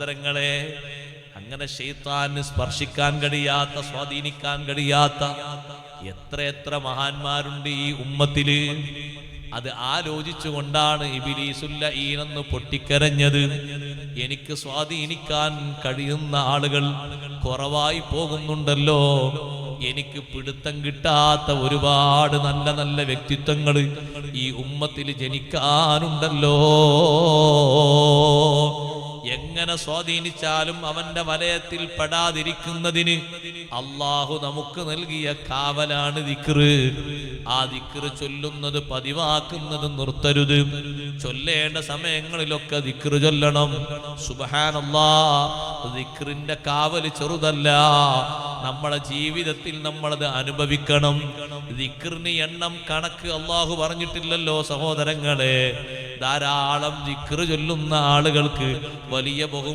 സഹോദരങ്ങളെ അങ്ങനെ ഷെയ്ത്താന് സ്പർശിക്കാൻ കഴിയാത്ത സ്വാധീനിക്കാൻ കഴിയാത്ത എത്രയെത്ര മഹാന്മാരുണ്ട് ഈ ഉമ്മത്തിൽ. അത് ആലോചിച്ചുകൊണ്ടാണ് ഇബിലീസുല്ല ഈനെന്ന് പൊട്ടിക്കരഞ്ഞത്. എനിക്ക് സ്വാധീനിക്കാൻ കഴിയുന്ന ആളുകൾ കുറവായി പോകുന്നുണ്ടല്ലോ. എനിക്ക് പിടുത്തം കിട്ടാത്ത ഒരുപാട് നല്ല നല്ല വ്യക്തിത്വങ്ങൾ ഈ ഉമ്മത്തിൽ ജനിക്കാനുണ്ടല്ലോ. എങ്ങനെ സ്വാധീനിച്ചാലും അവന്റെ വലയത്തിൽ പെടാതിരിക്കുന്നതിന് അള്ളാഹു നമുക്ക് നൽകിയ കാവലാണ് ദിക്റ് ആ ദിക്റ് ചൊല്ലുന്നത് പതിവാക്കുന്നത് നിർത്തരുത്. ചൊല്ലേണ്ട സമയങ്ങളിലൊക്കെ ദിക്റ് ചൊല്ലണം. സുബഹാനല്ലാ ദിക്റിന്റെ കാവൽ ചെറുതല്ല. നമ്മളെ ജീവിതത്തിൽ നമ്മളത് അനുഭവിക്കണം. ദിക്റിന് എണ്ണം കണക്ക് അള്ളാഹു പറഞ്ഞിട്ടില്ലല്ലോ സഹോദരങ്ങളെ. ധാരാളം ദിക്റ് ചൊല്ലുന്ന ആളുകൾക്ക് വലിയ ബഹുമാനം